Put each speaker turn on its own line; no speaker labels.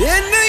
In